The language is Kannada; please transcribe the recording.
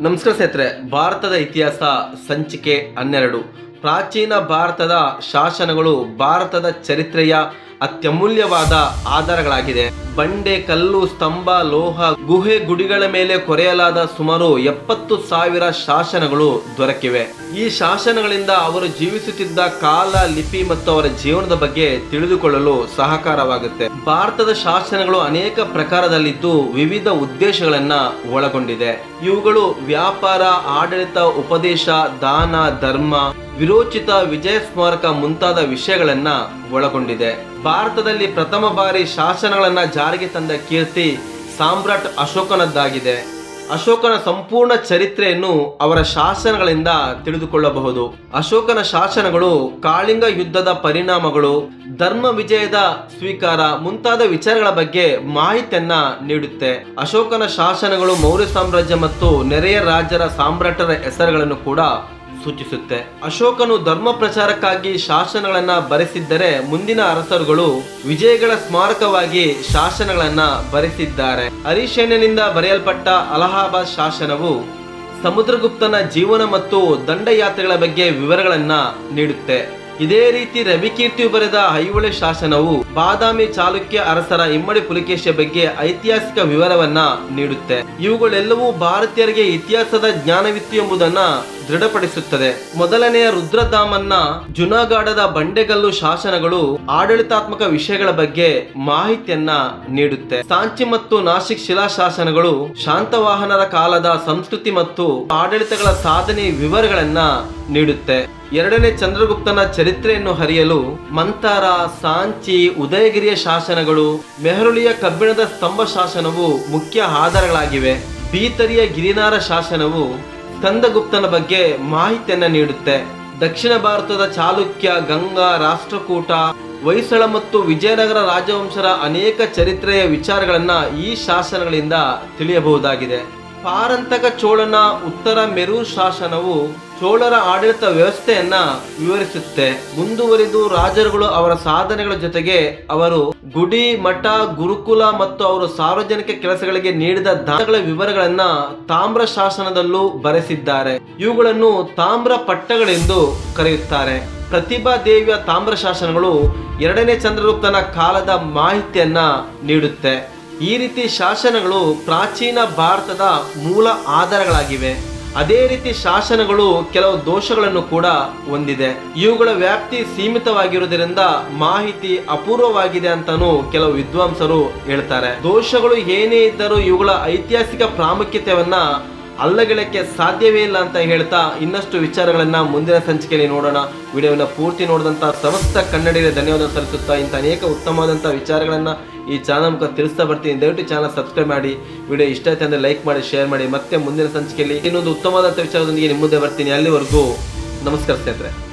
ನಮಸ್ಕಾರ ಸ್ನೇಹಿತರೆ ಭಾರತದ ಇತಿಹಾಸ ಸಂಚಿಕೆ ಹನ್ನೆರಡು. ಪ್ರಾಚೀನ ಭಾರತದ ಶಾಸನಗಳು ಭಾರತದ ಚರಿತ್ರೆಯ ಅತ್ಯಮೂಲ್ಯವಾದ ಆಧಾರಗಳಾಗಿದೆ ಬಂಡೆ, ಕಲ್ಲು, ಸ್ತಂಭ, ಲೋಹ, ಗುಹೆ ಗುಡಿಗಳ ಮೇಲೆ ಕೊರೆಯಲಾದ ಸುಮಾರು ಎಪ್ಪತ್ತು ಸಾವಿರ ಶಾಸನಗಳು ದೊರಕಿವೆ. ಈ ಶಾಸನಗಳಿಂದ ಅವರು ಜೀವಿಸುತ್ತಿದ್ದ ಕಾಲ, ಲಿಪಿ ಮತ್ತು ಅವರ ಜೀವನದ ಬಗ್ಗೆ ತಿಳಿದುಕೊಳ್ಳಲು ಸಹಕಾರವಾಗುತ್ತೆ. ಭಾರತದ ಶಾಸನಗಳು ಅನೇಕ ಪ್ರಕಾರದಲ್ಲಿದ್ದು ವಿವಿಧ ಉದ್ದೇಶಗಳನ್ನ ಒಳಗೊಂಡಿದೆ. ಇವುಗಳು ವ್ಯಾಪಾರ, ಆಡಳಿತ, ಉಪದೇಶ, ದಾನ, ಧರ್ಮ, ವಿರೋಚಿತ ವಿಜಯ ಸ್ಮಾರಕ ಮುಂತಾದ ವಿಷಯಗಳನ್ನ ಒಳಗೊಂಡಿದೆ. ಭಾರತದಲ್ಲಿ ಪ್ರಥಮ ಬಾರಿ ಶಾಸನಗಳನ್ನ ಜಾರಿಗೆ ತಂದ ಕೀರ್ತಿ ಸಾಮ್ರಾಟ್ ಅಶೋಕನದ್ದಾಗಿದೆ. ಅಶೋಕನ ಸಂಪೂರ್ಣ ಚರಿತ್ರೆಯನ್ನು ಅವರ ಶಾಸನಗಳಿಂದ ತಿಳಿದುಕೊಳ್ಳಬಹುದು. ಅಶೋಕನ ಶಾಸನಗಳು ಕಾಳಿಂಗ ಯುದ್ಧದ ಪರಿಣಾಮಗಳು, ಧರ್ಮ ವಿಜಯದ ಸ್ವೀಕಾರ ಮುಂತಾದ ವಿಚಾರಗಳ ಬಗ್ಗೆ ಮಾಹಿತಿಯನ್ನ ನೀಡುತ್ತೆ. ಅಶೋಕನ ಶಾಸನಗಳು ಮೌರ್ಯ ಸಾಮ್ರಾಜ್ಯ ಮತ್ತು ನೆರೆಯ ರಾಜ್ಯರ ಸಾಮ್ರಾಟರ ಹೆಸರುಗಳನ್ನು ಕೂಡ ಸೂಚಿಸುತ್ತೆ. ಅಶೋಕನು ಧರ್ಮ ಪ್ರಚಾರಕ್ಕಾಗಿ ಶಾಸನಗಳನ್ನ ಬರೆಸಿದ್ದರೆ ಮುಂದಿನ ಅರಸರುಗಳು ವಿಜಯಗಳ ಸ್ಮಾರಕವಾಗಿ ಶಾಸನಗಳನ್ನ ಬರೆಸಿದ್ದಾರೆ. ಹರಿಶೇನನಿಂದ ಬರೆಯಲ್ಪಟ್ಟ ಅಲಹಾಬಾದ್ ಶಾಸನವು ಸಮುದ್ರಗುಪ್ತನ ಜೀವನ ಮತ್ತು ದಂಡಯಾತ್ರೆಗಳ ಬಗ್ಗೆ ವಿವರಗಳನ್ನ ನೀಡುತ್ತೆ. ಇದೇ ರೀತಿ ರವಿಕೀರ್ತಿ ಬರೆದ ಐಹೊಳೆ ಶಾಸನವು ಬಾದಾಮಿ ಚಾಲುಕ್ಯ ಅರಸರ ಇಮ್ಮಡಿ ಪುಲಿಕೇಶಿಯ ಬಗ್ಗೆ ಐತಿಹಾಸಿಕ ವಿವರವನ್ನ ನೀಡುತ್ತೆ. ಇವುಗಳೆಲ್ಲವೂ ಭಾರತೀಯರಿಗೆ ಇತಿಹಾಸದ ಜ್ಞಾನವಿತ್ತು ಎಂಬುದನ್ನ ದೃಢಪಡಿಸುತ್ತದೆ. ಮೊದಲನೆಯ ರುದ್ರಧಾಮನ್ನ ಜುನಾಗಾಡದ ಬಂಡೆಗಲ್ಲು ಶಾಸನಗಳು ಆಡಳಿತಾತ್ಮಕ ವಿಷಯಗಳ ಬಗ್ಗೆ ಮಾಹಿತಿಯನ್ನ ನೀಡುತ್ತೆ. ಸಾಂಚಿ ಮತ್ತು ನಾಸಿಕ್ ಶಿಲಾಶಾಸನಗಳು ಶಾಂತವಾಹನರ ಕಾಲದ ಸಂಸ್ಕೃತಿ ಮತ್ತು ಆಡಳಿತಗಳ ಸಾಧನೆ ವಿವರಗಳನ್ನ ನೀಡುತ್ತೆ. ಎರಡನೇ ಚಂದ್ರಗುಪ್ತನ ಚರಿತ್ರೆಯನ್ನು ಹರಿಯಲು ಮಂತಾರ, ಸಾಂಚಿ, ಉದಯಗಿರಿಯ ಶಾಸನಗಳು ಮೆಹರುಳಿಯ ಕಬ್ಬಿಣದ ಸ್ತಂಭ ಶಾಸನವು ಮುಖ್ಯ ಆಧಾರಗಳಾಗಿವೆ. ಬೀತರಿಯ ಗಿರಿನಾರ ಶಾಸನವು ಸ್ಕಂದಗುಪ್ತನ ಬಗ್ಗೆ ಮಾಹಿತಿಯನ್ನ ನೀಡುತ್ತೆ. ದಕ್ಷಿಣ ಭಾರತದ ಚಾಲುಕ್ಯ, ಗಂಗಾ, ರಾಷ್ಟ್ರಕೂಟ, ಹೊಯ್ಸಳ ಮತ್ತು ವಿಜಯನಗರ ರಾಜವಂಶರ ಅನೇಕ ಚರಿತ್ರೆಯ ವಿಚಾರಗಳನ್ನ ಈ ಶಾಸನಗಳಿಂದ ತಿಳಿಯಬಹುದಾಗಿದೆ. ಪಾರಂತಕ ಚೋಳನ ಉತ್ತರ ಮೆರು ಶಾಸನವು ಚೋಳರ ಆಡಳಿತ ವ್ಯವಸ್ಥೆಯನ್ನ ವಿವರಿಸುತ್ತೆ. ಮುಂದುವರಿದು ರಾಜರುಗಳು ಅವರ ಸಾಧನೆಗಳ ಜೊತೆಗೆ ಅವರು ಗುಡಿ, ಮಠ, ಗುರುಕುಲ ಮತ್ತು ಅವರು ಸಾರ್ವಜನಿಕ ಕೆಲಸಗಳಿಗೆ ನೀಡಿದ ದಾನಗಳ ವಿವರಗಳನ್ನ ತಾಮ್ರ ಶಾಸನದಲ್ಲೂ ಬರೆಸಿದ್ದಾರೆ. ಇವುಗಳನ್ನು ತಾಮ್ರ ಪಟ್ಟಗಳೆಂದು ಕರೆಯುತ್ತಾರೆ. ಪ್ರತಿಭಾ ದೇವಿಯ ತಾಮ್ರ ಶಾಸನಗಳು ಎರಡನೇ ಚಂದ್ರಗುಪ್ತನ ಕಾಲದ ಮಾಹಿತಿಯನ್ನ ನೀಡುತ್ತೆ. ಈ ರೀತಿ ಶಾಸನಗಳು ಪ್ರಾಚೀನ ಭಾರತದ ಮೂಲ ಆಧಾರಗಳಾಗಿವೆ. ಅದೇ ರೀತಿ ಶಾಸನಗಳು ಕೆಲವು ದೋಷಗಳನ್ನು ಕೂಡ ಹೊಂದಿದೆ. ಇವುಗಳ ವ್ಯಾಪ್ತಿ ಸೀಮಿತವಾಗಿರುವುದರಿಂದ ಮಾಹಿತಿ ಅಪೂರ್ವವಾಗಿದೆ ಅಂತಾನು ಕೆಲವು ವಿದ್ವಾಂಸರು ಹೇಳ್ತಾರೆ. ದೋಷಗಳು ಏನೇ ಇದ್ದರೂ ಇವುಗಳ ಐತಿಹಾಸಿಕ ಪ್ರಾಮುಖ್ಯತೆಯನ್ನ ಅಲ್ಲಗೆಳಕ್ಕೆ ಸಾಧ್ಯವೇ ಇಲ್ಲ ಅಂತ ಹೇಳ್ತಾ ಇನ್ನಷ್ಟು ವಿಚಾರಗಳನ್ನ ಮುಂದಿನ ಸಂಚಿಕೆಯಲ್ಲಿ ನೋಡೋಣ. ವಿಡಿಯೋನ ಪೂರ್ತಿ ನೋಡಿದಂತ ಸಮಸ್ತ ಕನ್ನಡಿಗರ ಧನ್ಯವಾದ ಸಲ್ಲಿಸುತ್ತಾ ಇಂಥ ಅನೇಕ ಉತ್ತಮವಾದಂಥ ವಿಚಾರಗಳನ್ನ ಈ ಚಾನಲ್ ಮುಖ ತಿಳಿಸ್ತಾ ಬರ್ತೀನಿ. ದಯವಿಟ್ಟು ಚಾನಲ್ ಸಬ್ಸ್ಕ್ರೈಬ್ ಮಾಡಿ, ವಿಡಿಯೋ ಇಷ್ಟ ಆಯ್ತು ಅಂದ್ರೆ ಲೈಕ್ ಮಾಡಿ, ಶೇರ್ ಮಾಡಿ. ಮತ್ತೆ ಮುಂದಿನ ಸಂಚಿಕೆಯಲ್ಲಿ ಇನ್ನೊಂದು ಉತ್ತಮವಾದಂಥ ವಿಚಾರದೊಂದಿಗೆ ನಿಮ್ಮ ಮುಂದೆ ಬರ್ತೀನಿ. ಅಲ್ಲಿವರೆಗೂ ನಮಸ್ಕಾರ ಸ್ನೇಹಿತರೆ.